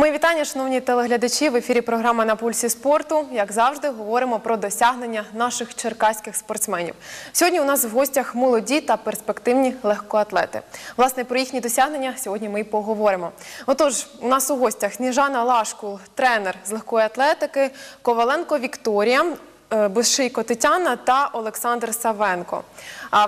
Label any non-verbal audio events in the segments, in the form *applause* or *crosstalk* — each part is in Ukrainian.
Мої вітання, шановні телеглядачі. В ефірі програма на пульсі спорту. Як завжди, говоримо про досягнення наших черкаських спортсменів. Сьогодні у нас в гостях молоді та перспективні легкоатлети. Власне, про їхні досягнення сьогодні ми і поговоримо. Отож, у нас у гостях Сніжана Лашкул, тренер з легкої атлетики, Коваленко Вікторія. е, Бушийко Тетяна та Олександр Савенко.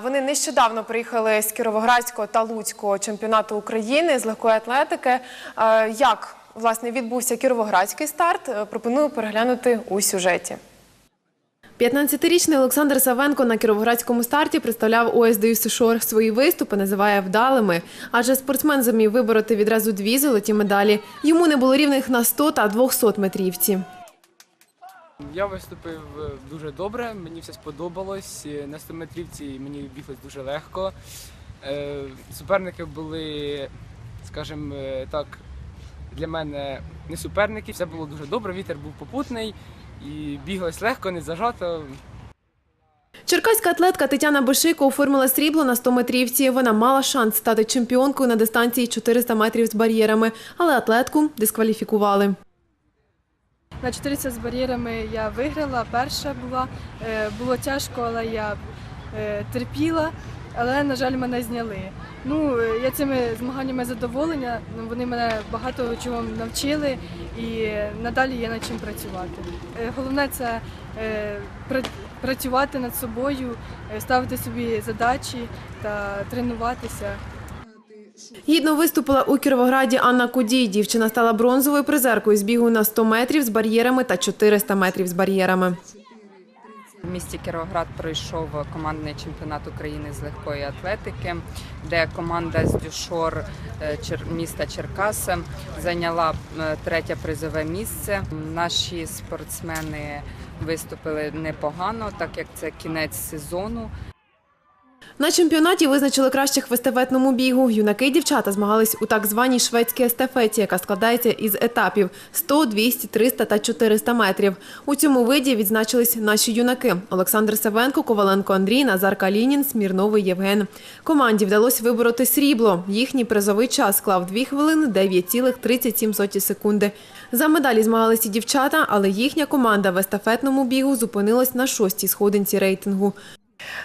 Вони нещодавно приїхали з Кіровоградського та Луцького чемпіонату України з легкої атлетики. Е, Як власне відбувся кіровоградський старт? е, Пропоную переглянути у сюжеті. 15-річний Олександр Савенко на кіровоградському старті представляв ОСД Шор. Свої виступи називає вдалими, адже спортсмен зумів вибороти відразу дві золоті медалі. Йому не було рівних на 100 та 200 метрівці. Я виступив е, дуже добре, мені все сподобалось. Е, На 100 метрівці мені біглось дуже легко. Суперники були, скажімо так, для мене не суперники. Все було дуже добре, вітер був попутний і біглось легко, не зажато. Черкаська атлетка Тетяна Бошико оформила срібло на 100 метрівці. Вона мала шанс стати чемпіонкою на дистанції 400 метрів з бар'єрами, але атлетку дискваліфікували. На 400 з бар'єрами я виграла, перша була. Е, Було тяжко, але я е, терпіла, але, на жаль, мене зняли. Ну, е, я цими змаганнями задоволена, ну, вони мене багато чого навчили і надалі є над чим працювати. Е, Головне це е, працювати над собою, ставити собі задачі та тренуватися. Гідно виступила у Кіровограді Анна Кудій. Дівчина стала бронзовою призеркою з бігу на 100 метрів з бар'єрами та 400 метрів з бар'єрами. В місті Кіровоград пройшов командний чемпіонат України з легкої атлетики, де команда з Дюшор е, міста Черкаси зайняла е, третє призове місце. Наші спортсмени виступили непогано, так як це кінець сезону. На чемпіонаті визначили кращих в естафетному бігу. Юнаки і дівчата змагались у так званій шведській естафеті, яка складається із етапів 100, 200, 300 та 400 метрів. У цьому виді відзначились наші юнаки – Олександр Савенко, Коваленко Андрій, Назар Калінін, Смірновий Євген. Команді вдалося вибороти срібло. Їхній призовий час склав 2 хвилини 9,37 секунди. За медалі змагалися дівчата, але їхня команда в естафетному бігу зупинилась на шостій сходинці рейтингу.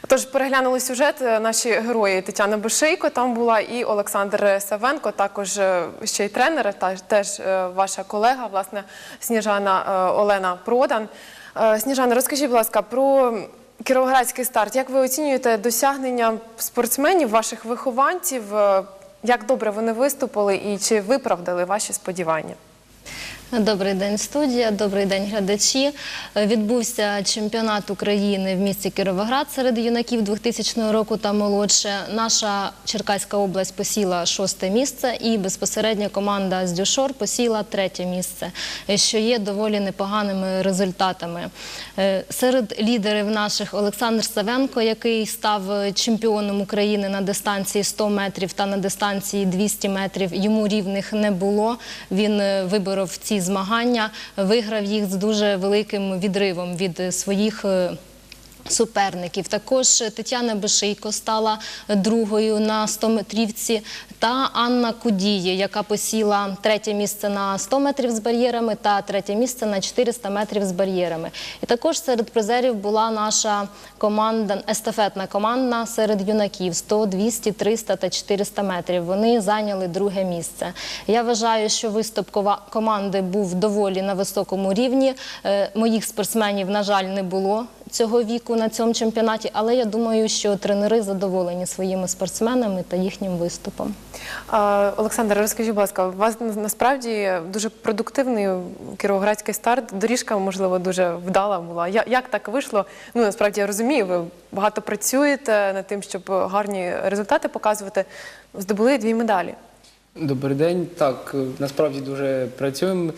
Тож переглянули сюжет е, наші герої Тетяна Бошийко. Там була і Олександр Савенко, також е, ще й тренер, та теж е, ваша колега, власне, Сніжана Олена Продан. Сніжана, розкажіть, будь ласка, про кіровоградський старт. Як ви оцінюєте досягнення спортсменів, ваших вихованців? Як добре вони виступили і чи виправдали ваші сподівання? Добрий день, студія. Добрий день, глядачі. Відбувся чемпіонат України в місті Кіровоград серед юнаків 2000 року та молодше. Наша Черкаська область посіла шосте місце, і безпосередньо команда з Дюшор посіла третє місце, що є доволі непоганими результатами. Е, Серед лідерів наших Олександр Савенко, який став чемпіоном України на дистанції 100 метрів та на дистанції 200 метрів. Йому рівних не було. Він е, виборов ці змагання, виграв їх з дуже великим відривом від е, своїх. Суперників також Тетяна Бешийко стала другою на 100-метрівці, та Анна Кудіє, яка посіла третє місце на 100 метрів з бар'єрами та третє місце на 400 метрів з бар'єрами. І також серед призерів була наша команда, естафетна команда серед юнаків 100, 200, 300 та 400 метрів. Вони зайняли друге місце. Я вважаю, що виступ команди був доволі на високому рівні. Е, Моїх спортсменів, на жаль, не було цього віку на цьому чемпіонаті, але я думаю, що тренери задоволені своїми спортсменами та їхнім виступом. Олександр, розкажіть, будь ласка, у вас насправді дуже продуктивний кіровоградський старт. Доріжка, можливо, дуже вдала була. Як так вийшло? Ну насправді я розумію, ви багато працюєте над тим, щоб гарні результати показувати. Здобули дві медалі. Добрий день. Так, насправді дуже працюємо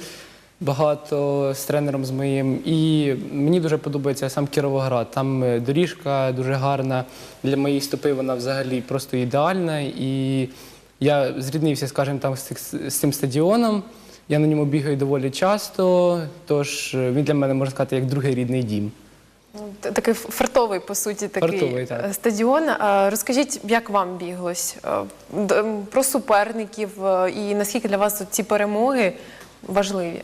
багато з тренером з моїм. І мені дуже подобається сам Кіровоград. Там е, доріжка дуже гарна. Для моєї стопи вона взагалі просто ідеальна. І я зріднився, скажімо, там з, цим стадіоном. Я на ньому бігаю доволі часто, тож е, він для мене можна сказати як другий рідний дім. Такий фартовий, по суті, такий Фартовий, так. е, стадіон. Розкажіть, як вам біглось? Про суперників і наскільки для вас ці перемоги важливі?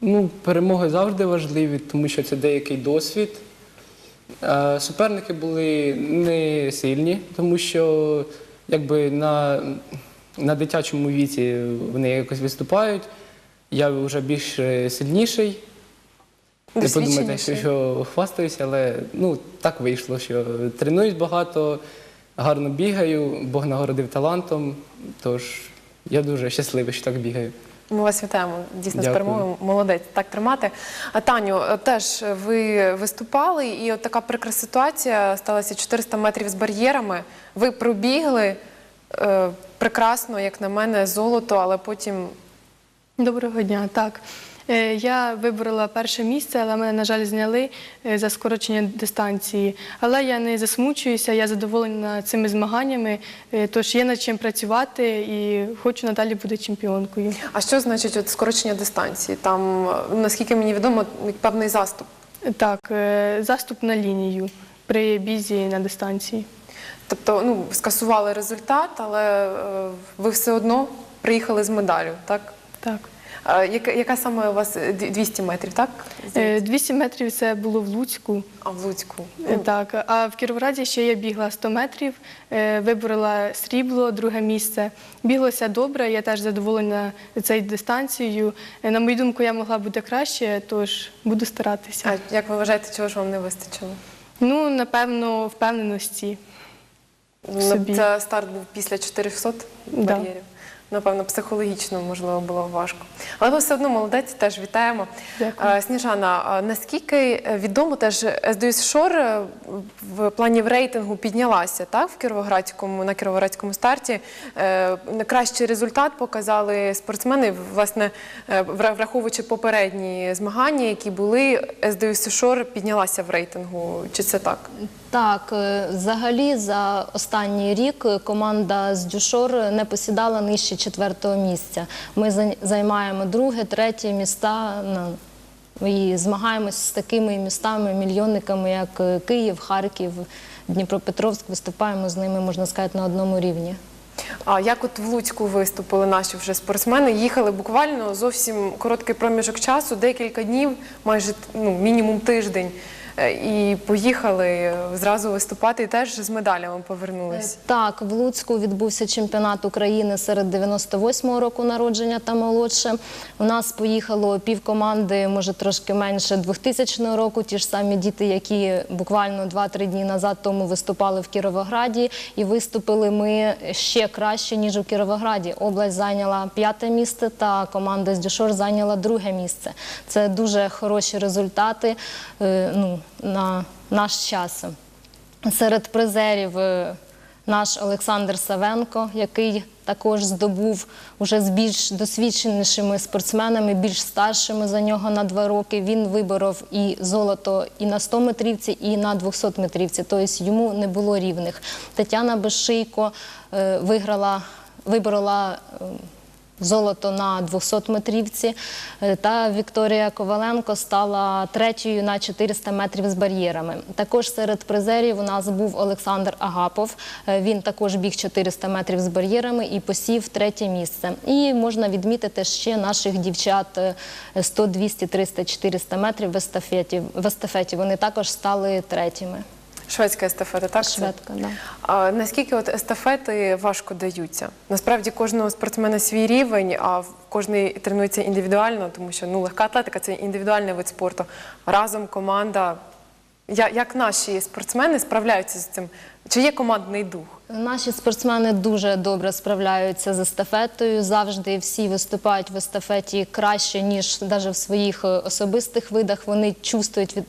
Ну, перемоги завжди важливі, тому що це деякий досвід. Е, Суперники були не сильні, тому що якби на, на дитячому віці вони якось виступають. Я вже більш е, сильніший. Не подумайте, що, що хвастаюся, але ну, так вийшло, що тренуюсь багато, гарно бігаю, Бог нагородив талантом. Тож я дуже щасливий, що так бігаю. Ми вас вітаємо дійсно з Дякую. перемогою. Молодець, так тримати. А Таню, е, теж ви виступали, і от така прикра ситуація сталася 400 метрів з бар'єрами. Ви пробігли е, прекрасно, як на мене, золото, але потім Доброго дня. Так. Е, Я виборола перше місце, але мене, на жаль, зняли е, за скорочення дистанції. Але я не засмучуюся, я задоволена цими змаганнями, е, тож є над чим працювати і хочу надалі бути чемпіонкою. А що значить от скорочення дистанції? Там, наскільки мені відомо, певний заступ. Так, заступ на лінію при бізі на дистанції. Тобто, ну, скасували результат, але ви все одно приїхали з медаллю, так? Так. Яка, яка саме у вас е, 200 метрів, так? Е, 200 метрів це було в Луцьку. А в Луцьку. Е, Так, а в Кіровограді ще я бігла 100 метрів, е, виборола срібло, друге місце. Біглося добре, я теж задоволена цією дистанцією. Е, На мою думку, я могла бути краще, тож буду старатися. А як ви вважаєте, чого ж вам не вистачило? Ну, напевно, впевненості. Ну, собі. Це старт був після 400 Да. Напевно, психологічно можливо було важко. Але ви все одно молодець, теж вітаємо. Дякую. Е, Сніжана, наскільки відомо, теж СДС Шор е, в плані в рейтингу піднялася так, в Кіровоградському, на Кіровоградському старті. Е, Кращий результат показали спортсмени, власне, враховуючи попередні змагання, які були, СДС Шор піднялася в рейтингу. Чи це так? Так, взагалі за останній рік команда з Дюшор не посідала нижче четвертого місця. Ми займаємо друге, третє міста і змагаємось з такими містами, мільйонниками, як е, Київ, Харків, Дніпропетровськ. Виступаємо з ними, можна сказати, на одному рівні. А як от в Луцьку виступили наші вже спортсмени? Їхали буквально зовсім короткий проміжок часу, декілька днів, майже ну, мінімум тиждень. Е, І поїхали е, зразу виступати і теж з медалями повернулись. Так, в Луцьку відбувся чемпіонат України серед 98-го року народження та молодше. У нас поїхало півкоманди, може трошки менше 2000 року. Ті ж самі діти, які буквально 2-3 дні назад тому виступали в Кіровограді, і виступили ми ще краще ніж у Кіровограді. Область зайняла п'яте місце, та команда з Дюшор зайняла друге місце. Це дуже хороші результати е, ну, на наш час. Серед призерів е, наш Олександр Савенко, який також здобув уже з більш досвідченішими спортсменами, більш старшими за нього на два роки. Він виборов і золото і на 100 метрівці, і на 200 метрівці. Тобто йому не було рівних. Тетяна Безшийко е, виграла, виборола. Золото на 200 метрівці Е, та Вікторія Коваленко стала третьою на 400 метрів з бар'єрами. Також серед призерів у нас був Олександр Агапов. Е, Він також біг 400 метрів з бар'єрами і посів третє місце. І можна відмітити ще наших дівчат е, 100, 200, 300, 400 метрів в естафеті. В естафеті вони також стали третіми. Шведська естафета, так? Шведка, да. А наскільки от естафети важко даються? Насправді кожного спортсмена свій рівень, а кожний тренується індивідуально, тому що ну, легка атлетика це індивідуальний вид спорту. Разом команда. Я- Як наші спортсмени справляються з цим? Чи є командний дух? Наші спортсмени дуже добре справляються з естафетою. Завжди всі виступають в естафеті краще, ніж навіть в своїх е, особистих видах. Вони чувствують від.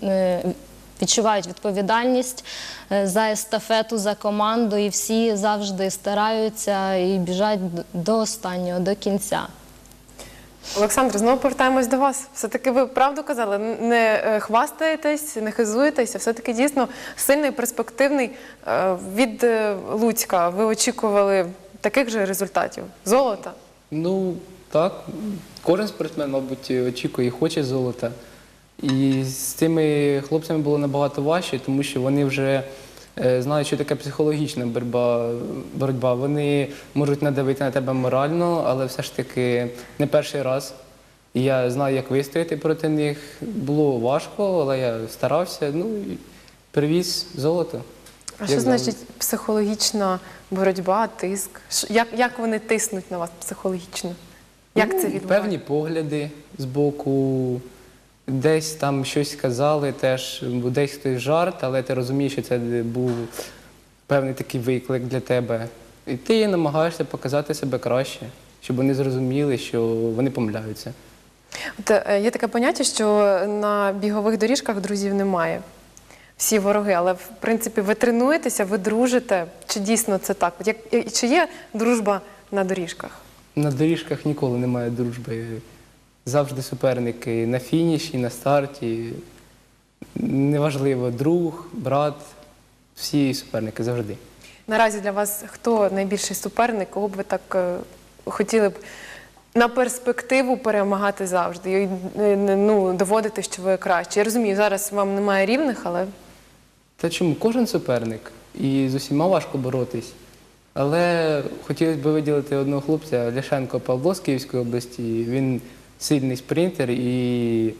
Відчувають відповідальність е, за естафету, за команду, і всі завжди стараються і біжать до останнього, до кінця. Олександр, знову повертаємось до вас. Все-таки ви правду казали, не е, хвастаєтесь, не хизуєтесь, а все-таки дійсно сильний, перспективний. Е, Від Луцька ви очікували таких же результатів? Золота? Ну так, кожен спортсмен, мабуть, очікує і хоче золота. І з цими хлопцями було набагато важче, тому що вони вже е, знають, що таке психологічна боротьба. боротьба. Вони можуть надавити на тебе морально, але все ж таки не перший раз І я знаю, як вистояти проти них. Було важко, але я старався. Ну і привіз золото. А що Як значить психологічна боротьба, тиск? Як, як вони тиснуть на вас психологічно? Як це Ну, відбувається? Певні погляди з боку, десь там щось сказали, теж десь хтось жарт, але ти розумієш, що це був певний такий виклик для тебе. І ти намагаєшся показати себе краще, щоб вони зрозуміли, що вони помиляються. От, е, є таке поняття, що на бігових доріжках друзів немає. Всі вороги, але в принципі ви тренуєтеся, ви дружите. Чи дійсно це так? От як, чи є дружба на доріжках? На доріжках ніколи немає дружби. Завжди суперники на фініші, на старті. Неважливо, друг, брат, всі суперники завжди. Наразі для вас хто найбільший суперник, кого б ви так е, хотіли б на перспективу перемагати завжди? І, е, ну, доводити, що ви краще. Я розумію, зараз вам немає рівних, але Та чому? Кожен суперник. І з усіма важко боротись. Але хотілося б виділити одного хлопця Ляшенко Павло з Київської області. Він сильний спринтер і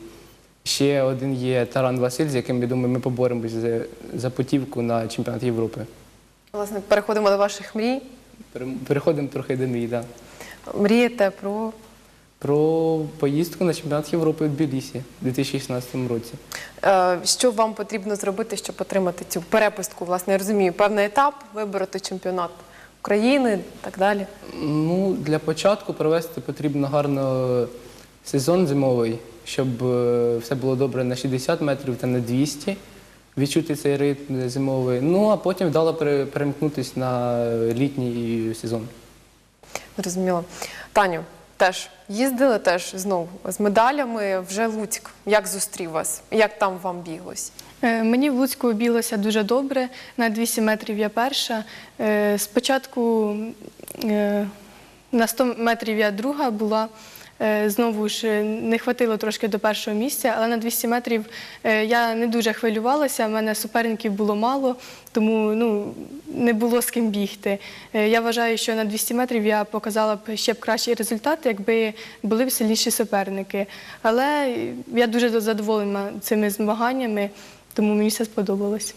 ще один є Таран Василь, з яким, я думаю, ми поборемось за, за путівку на чемпіонат Європи. власне переходимо до ваших мрій. Переходимо трохи до мрій, да. Мрієте про Про поїздку на чемпіонат Європи в Тбілісі у 2016 році. Е, Що вам потрібно зробити, щоб отримати цю перепустку? Власне, я розумію, певний етап вибороти чемпіонат України і так далі. Ну, для початку провести потрібно гарно сезон зимовий, щоб е, все було добре на 60 метрів та на 200, відчути цей ритм зимовий. Ну, а потім вдало перемкнутися на літній сезон. Зрозуміло. Таню, теж їздили теж знову з медалями вже Луцьк. Як зустрів вас? Як там вам біглось? Е, Мені в Луцьку білося дуже добре. На 200 метрів я перша. Е, Спочатку на 100 метрів я друга була. Е, Знову ж е, не хватило трошки до першого місця, але на 200 метрів е, я не дуже хвилювалася. в мене суперників було мало, тому ну, не було з ким бігти. Я вважаю, що на 200 метрів я показала б ще б кращий результат, якби були б сильніші суперники. Але я дуже задоволена цими змаганнями, тому мені все сподобалось.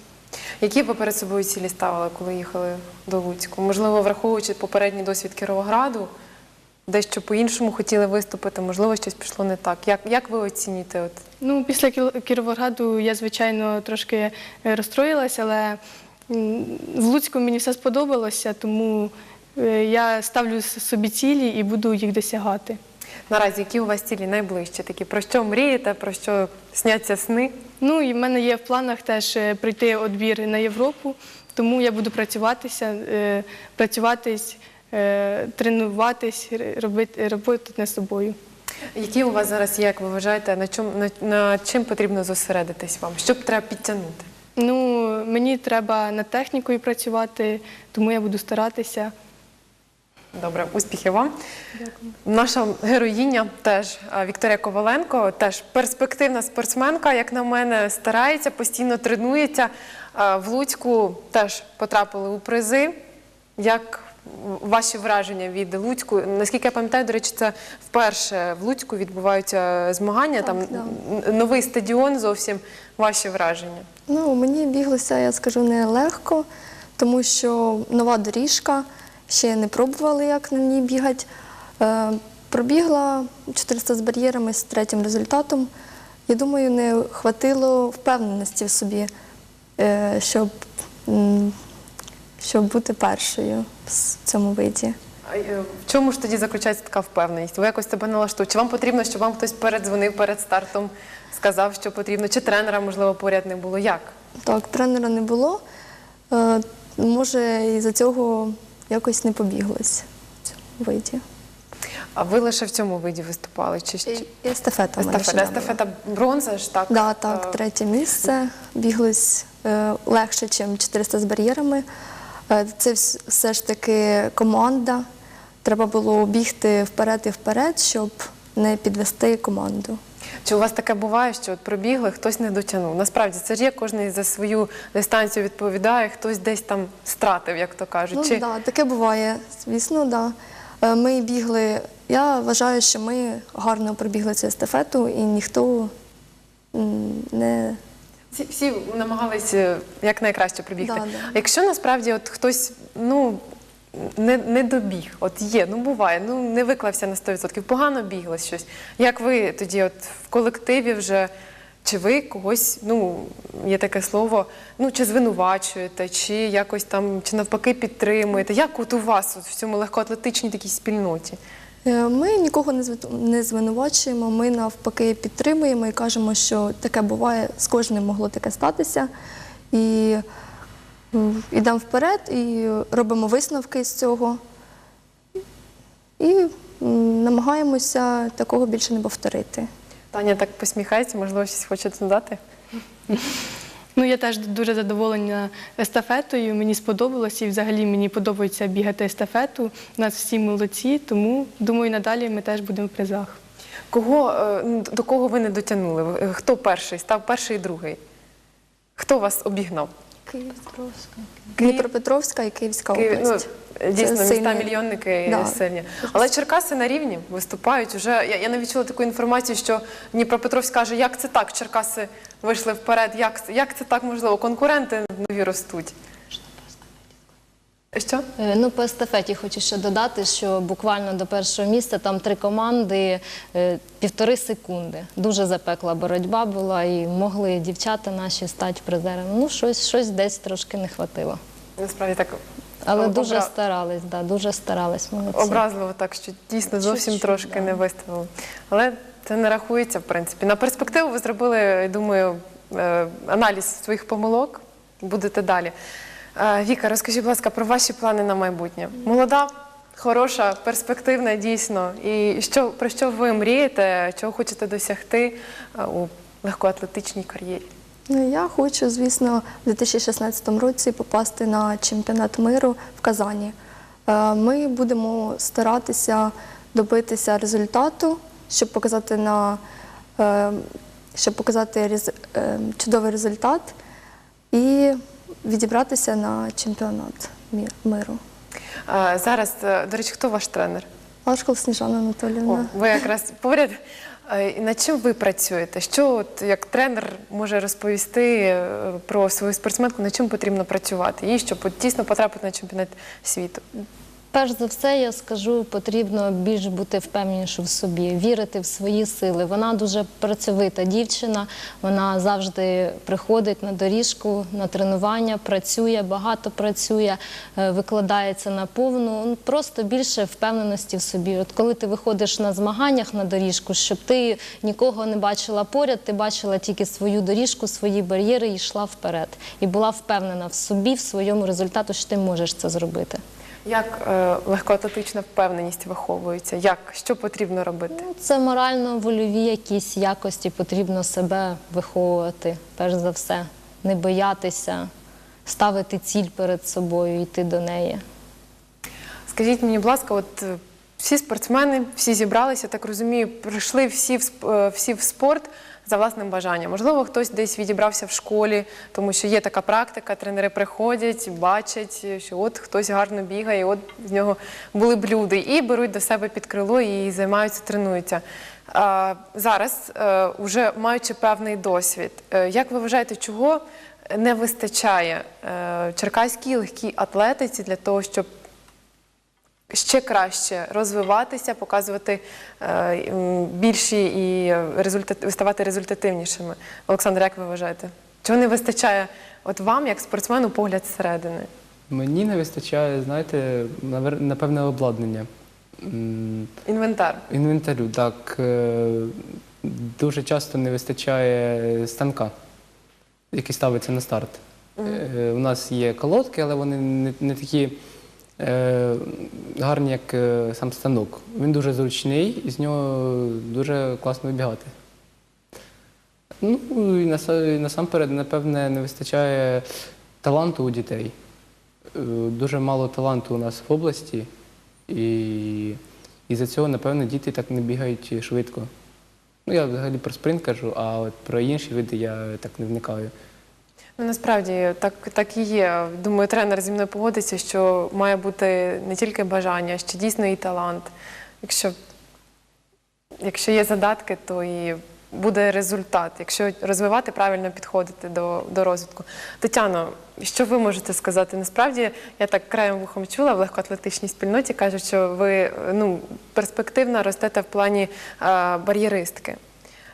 Які ви перед собою цілі ставили, коли їхали до Луцьку? Можливо, враховуючи попередній досвід Кіровограду, дещо по-іншому хотіли виступити, можливо, щось пішло не так. Як, як ви оціните? От? Ну, після Кіровограду я, звичайно, трошки е, розстроїлася, але в Луцьку мені все сподобалося, тому е, я ставлю собі цілі і буду їх досягати. Наразі, які у вас цілі найближчі? Такі, про що мрієте, про що сняться сни? Ну і в мене є в планах теж е, пройти відбір на Європу, тому я буду працюватися, працюватись, тренуватись, робити роботи над собою. Які у вас зараз є, як ви вважаєте, на, чому, на, на чим потрібно зосередитись вам? Що б треба підтягнути? Ну, мені треба над технікою працювати, тому я буду старатися. Добре, успіхів вам. Наша героїня теж Вікторія Коваленко, теж перспективна спортсменка, як на мене, старається, постійно тренується. В Луцьку теж потрапили у призи. Як ваші враження від Луцьку? Наскільки я пам'ятаю, до речі, це вперше в Луцьку відбуваються змагання, там да. новий стадіон зовсім. Ваші враження? Ну, мені біглося, я скажу, не легко, тому що нова доріжка, ще не пробували, як на ній бігати. Е, пробігла 400 з бар'єрами з третім результатом. Я думаю, не хватило впевненості в собі, е, щоб, щоб бути першою в цьому виді. А, е, В чому ж тоді заключається така впевненість? Ви якось себе налаштуєте? Чи вам потрібно, щоб вам хтось передзвонив перед стартом, сказав, що потрібно? Чи тренера, можливо, поряд не було? Як? Так, тренера не було. Е, може, із-за цього якось не побіглось в цьому виді. А ви лише в цьому виді виступали? Чи ще? І естафета в мене ще Естафета, естафета бронза ж так? Да, так, Е, третє місце. Біглось е, легше, ніж 400 з бар'єрами. Е, це все ж таки команда. Треба було бігти вперед і вперед, щоб не підвести команду. Чи у вас таке буває, що от пробігли, хтось не дотягнув? Насправді це ж є, кожен за свою дистанцію відповідає, хтось десь там стратив, як то кажуть. Ну, Чи да, таке буває, звісно, да. Е, Ми бігли Я вважаю, що ми гарно пробігли цю естафету і ніхто не Всі, всі намагалися якнайкраще прибігти. Да, да. Якщо насправді от хтось ну, не, не добіг, от є, ну буває, ну не виклався на 100%, погано бігло щось. Як ви тоді от в колективі вже, чи ви когось, ну, є таке слово, ну, чи звинувачуєте, чи якось там, чи навпаки підтримуєте? Як от у вас от в цьому легкоатлетичній такій спільноті? Е, Ми нікого не звинувачуємо, ми навпаки підтримуємо і кажемо, що таке буває, з кожним могло таке статися. І йдемо вперед і робимо висновки з цього. І намагаємося такого більше не повторити. Таня так посміхається, можливо, щось хоче додати? Ну, я теж дуже задоволена естафетою. Мені сподобалось і взагалі мені подобається бігати естафету. У нас всі молодці, тому думаю, надалі ми теж будемо в призах. Кого, е, до кого ви не дотягнули? Е, Хто перший? Став перший і другий? Хто вас обігнав? Київстровська. Дніпропетровська і Київська Київ- область. ну, дійсно, Це міста сильні. мільйонники Да. сильні. Але Черкаси на рівні виступають. Уже я, я навіть чула таку інформацію, що Дніпропетровськ каже, як це так? Черкаси вийшли вперед. Як, це- як це так можливо? Конкуренти нові ростуть. Що? Е, Ну, по естафеті хочу ще додати, що буквально до першого місця там три команди, е, півтори секунди. Дуже запекла боротьба була, і могли дівчата наші стати призерами. Ну, щось, щось десь трошки не хватило. Насправді так Але Обра- дуже старались, да, дуже старались. Молодці. образливо, так що дійсно зовсім Чуть-чуть, трошки да. не виставили. Але це не рахується, в принципі. На перспективу ви зробили, я думаю, е, аналіз своїх помилок. Будете далі. Е, Віка, розкажіть, будь ласка, про ваші плани на майбутнє. Молода, хороша, перспективна, дійсно. І про що ви мрієте, чого хочете досягти е, у легкоатлетичній кар'єрі? Ну, я хочу, звісно, в 2016 році попасти на чемпіонат миру в Казані. Е, Ми будемо старатися добитися результату, щоб показати на щоб показати чудовий результат і відібратися на чемпіонат миру. Зараз, е, до речі, хто ваш тренер? Лашкол Сніжана О, Анатоліївна. ви якраз поряд. Над чим ви працюєте? Що от, як тренер може розповісти е, про свою спортсменку, над чим потрібно працювати їй, щоб тісно дійсно потрапити на чемпіонат світу? Перш за все, я скажу, потрібно більш бути впевненіше в собі, вірити в свої сили. Вона дуже працьовита дівчина. Вона завжди приходить на доріжку, на тренування, працює, багато працює, е, викладається на повну. Ну, Просто більше впевненості в собі. От коли ти виходиш на змаганнях на доріжку, щоб ти нікого не бачила поряд, ти бачила тільки свою доріжку, свої бар'єри і йшла вперед. І була впевнена в собі, в своєму результату, що ти можеш це зробити. Як е, легкоатлетична впевненість виховується? Як що потрібно робити? Ну, Це морально-вольові якісь якості потрібно себе виховувати, перш за все, не боятися, ставити ціль перед собою, йти до неї. Скажіть мені, будь ласка, от е, всі спортсмени, всі зібралися, так розумію, прийшли всі в сп- е, всі в спорт за власним бажанням. Можливо, хтось десь відібрався в школі, тому що є така практика, тренери приходять, бачать, що от хтось гарно бігає, от з нього були б люди, і беруть до себе під крило і займаються, тренуються. Зараз, е, уже маючи певний досвід, е, як ви вважаєте, чого не вистачає е, черкаській легкій атлетиці для того, щоб ще краще розвиватися, показувати е, більші і результат, ставати результативнішими. Олександр, як ви вважаєте? Чого не вистачає от вам, як спортсмену, погляд зсередини? Мені не вистачає, знаєте, напевне, обладнання. Інвентар. Інвентарю, так. е, Дуже часто не вистачає станка, який ставиться на старт. Е, У нас є колодки, але вони не, не такі е, гарні, як е, сам станок. Він дуже зручний і з нього дуже класно вибігати. Ну і насамперед, напевне, не вистачає таланту у дітей. Е, Дуже мало таланту у нас в області, і із-за цього, напевно, діти так не бігають швидко. Ну, я взагалі про спринт кажу, а от про інші види я так не вникаю. Ну, насправді так, так і є. Думаю, тренер зі мною погодиться, що має бути не тільки бажання, а ще дійсно і талант. Якщо якщо є задатки, то і буде результат, якщо розвивати правильно підходити до, до розвитку. Тетяно, що ви можете сказати? Насправді я так краєм вухом чула в легкоатлетичній спільноті кажуть, що ви ну, перспективно ростете в плані е, бар'єристки.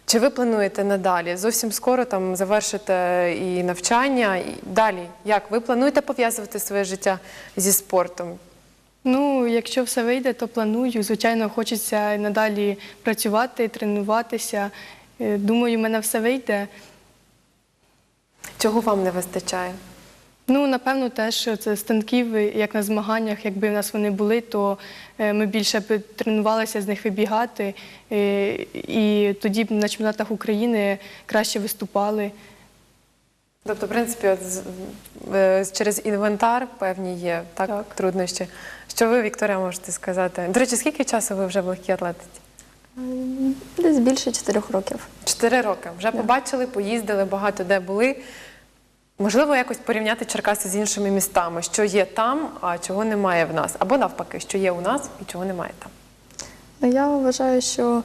Чи ви плануєте надалі? Зовсім скоро там завершите і навчання, і далі. Як ви плануєте пов'язувати своє життя зі спортом? Ну, якщо все вийде, то планую. Звичайно, хочеться і надалі працювати, тренуватися. Е, Думаю, в мене все вийде. Чого вам не вистачає? Ну, напевно, теж що це станків, як на змаганнях, якби в нас вони були, то е, ми більше б тренувалися з них вибігати, е, і тоді б на чемпіонатах України краще виступали. Тобто, в принципі, от, з- е, через інвентар певні є так, Так. труднощі. Що ви, Вікторія, можете сказати? До речі, скільки часу ви вже в легкій атлетиці? Десь більше чотирьох років. Чотири роки. Вже побачили, поїздили, багато де були. Можливо, якось порівняти Черкаси з іншими містами, що є там, а чого немає в нас. Або навпаки, що є у нас і чого немає там. Ну, я вважаю, що е,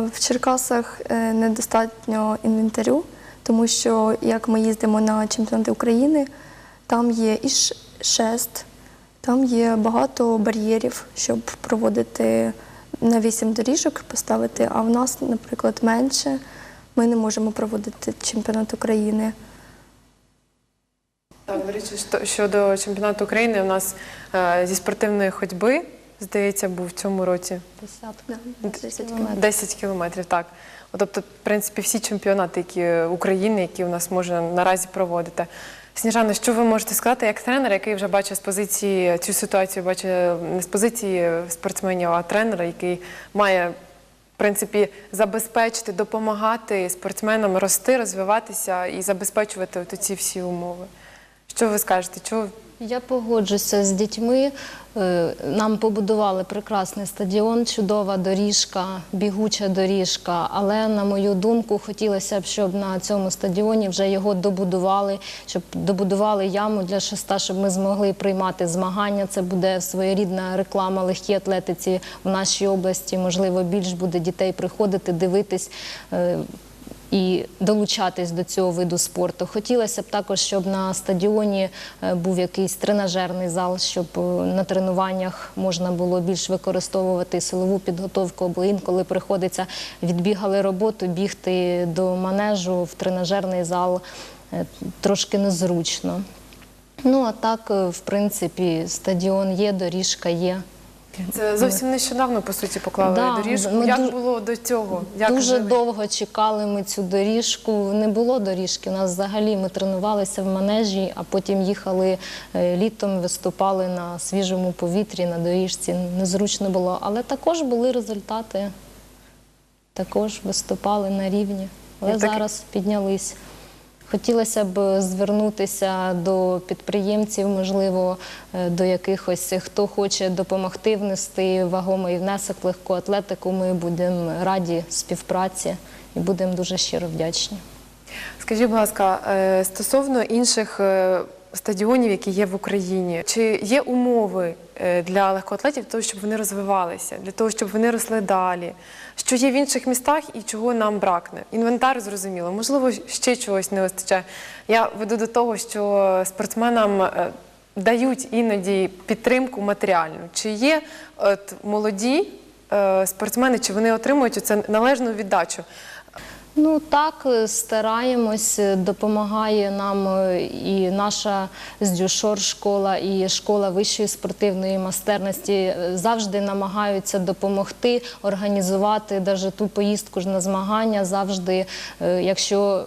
в Черкасах е, недостатньо інвентарю, тому що як ми їздимо на чемпіонати України, там є і шест, там є багато бар'єрів, щоб проводити на вісім доріжок поставити. А в нас, наприклад, менше. Ми не можемо проводити чемпіонат України. Так, до речі, що- щодо чемпіонату України, у нас е, зі спортивної ходьби, здається, був в цьому році Десятка. 10 кілометрів. 10 кілометрів, так. От, Тобто, в принципі, всі чемпіонати, які України, які у нас може наразі проводити. Сніжана, що ви можете сказати як тренер, який вже бачив з позиції цю ситуацію, бачив не з позиції спортсменів, а тренера, який має в принципі забезпечити, допомагати спортсменам рости, розвиватися і забезпечувати от ці всі умови. Що ви скажете? Чого Я погоджуся з дітьми. Е, Нам побудували прекрасний стадіон, чудова доріжка, бігуча доріжка. Але на мою думку, хотілося б, щоб на цьому стадіоні вже його добудували, щоб добудували яму для шеста, щоб ми змогли приймати змагання. Це буде своєрідна реклама легкій атлетиці в нашій області. Можливо, більш буде дітей приходити, дивитись. І долучатись до цього виду спорту. Хотілося б також, щоб на стадіоні е, був якийсь тренажерний зал, щоб е, на тренуваннях можна було більш використовувати силову підготовку, бо інколи приходиться відбігали роботу, бігти до манежу в тренажерний зал е, трошки незручно. Ну а так, в принципі, стадіон є, доріжка є. Це зовсім нещодавно по суті поклали Да, доріжку? ми Як дуже- було до цього? Як Дуже жили? довго чекали ми цю доріжку. Не було доріжки. У нас взагалі ми тренувалися в манежі, а потім їхали е, літом, виступали на свіжому повітрі, на доріжці. Незручно було. Але також були результати. Також виступали на рівні. Але так- зараз піднялись. Хотілося б звернутися до підприємців, можливо, е, до якихось, хто хоче допомогти внести вагомий внесок в легку атлетику. Ми будемо раді співпраці і будемо дуже щиро вдячні. Скажіть, будь ласка, е, стосовно інших е, стадіонів, які є в Україні, чи є умови е, для легкоатлетів для того, щоб вони розвивалися, для того, щоб вони росли далі? Що є в інших містах і чого нам бракне? Інвентар зрозуміло, можливо, ще чогось не вистачає. Я веду до того, що спортсменам е, дають іноді підтримку матеріальну. Чи є от, молоді е, спортсмени, чи вони отримують оце належну віддачу? Ну так, е, стараємось, е, допомагає нам е, і наша здюшор школа, і школа вищої спортивної майстерності завжди намагаються допомогти організувати навіть ту поїздку ж на змагання. Завжди, якщо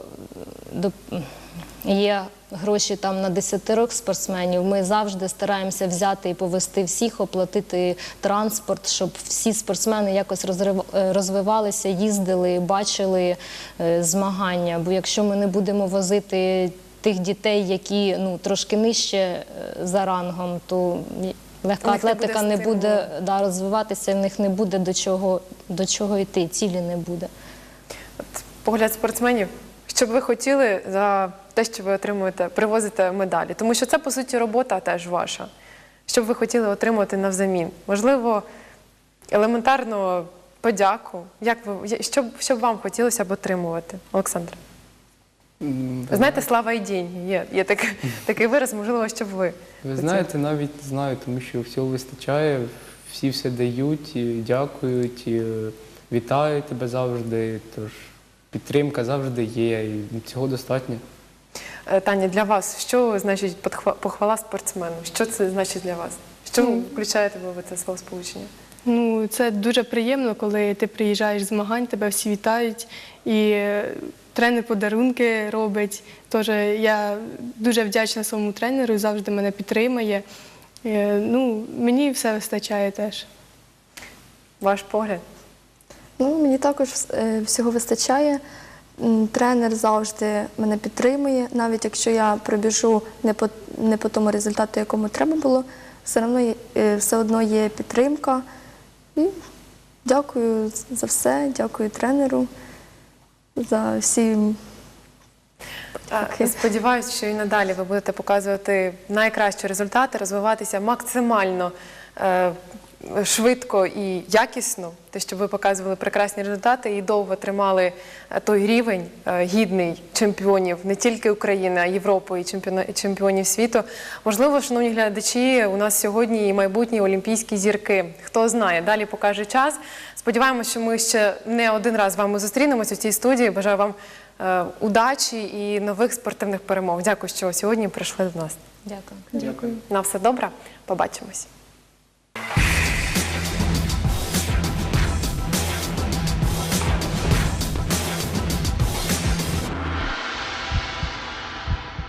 є гроші там на десятирок спортсменів, ми завжди стараємося взяти і повести всіх, оплатити транспорт, щоб всі спортсмени якось е, розвивалися, їздили, бачили е, змагання. Бо якщо ми не будемо возити тих дітей, які ну трошки нижче е, за рангом, то легка не буде атлетика не буде да, розвиватися, в них не буде до чого, до чого йти, цілі не буде. От погляд спортсменів, що б ви хотіли за те, що ви отримуєте, привозите медалі? Тому що це, по суті, робота теж ваша. Що б ви хотіли отримати навзамін? Можливо, елементарно подяку? Як ви що, б- що б вам хотілося б отримувати, Олександр? Ви знаєте, слава і деньги. Є, є так, *laughs* такий вираз, можливо, щоб ви. Ви знаєте, навіть знаю, тому що всього вистачає, всі все дають, і дякують, і вітають тебе завжди. Тож підтримка завжди є, і цього достатньо. Е, Таня, для вас що значить похвала спортсмену? Що це значить для вас? Що ви включаєте ви в це словосполучення? Ну, це дуже приємно, коли ти приїжджаєш з змагань, тебе всі вітають, і е, тренер подарунки робить. Тож я дуже вдячна своєму тренеру, завжди мене підтримує. Е, Ну, мені все вистачає теж. Ваш погляд? Ну, мені також е, всього вистачає. Тренер завжди мене підтримує, навіть якщо я пробіжу не по, не по тому результату, якому треба було, все одно, є- е, все одно є підтримка. І дякую за все, дякую тренеру за всі. Окей. Сподіваюсь, що і надалі ви будете показувати найкращі результати, розвиватися максимально е, швидко і якісно, те, щоб ви показували прекрасні результати і довго тримали е, той рівень е, гідний чемпіонів не тільки України, а й Європи і чемпіонів світу. Можливо, шановні глядачі, у нас сьогодні і майбутні олімпійські зірки. Хто знає, далі покаже час. Сподіваємося, що ми ще не один раз з вами зустрінемось у цій студії. Бажаю вам е, удачі і нових спортивних перемог. Дякую, що сьогодні прийшли до нас. Дякую. Дякую. На все добре. Побачимось.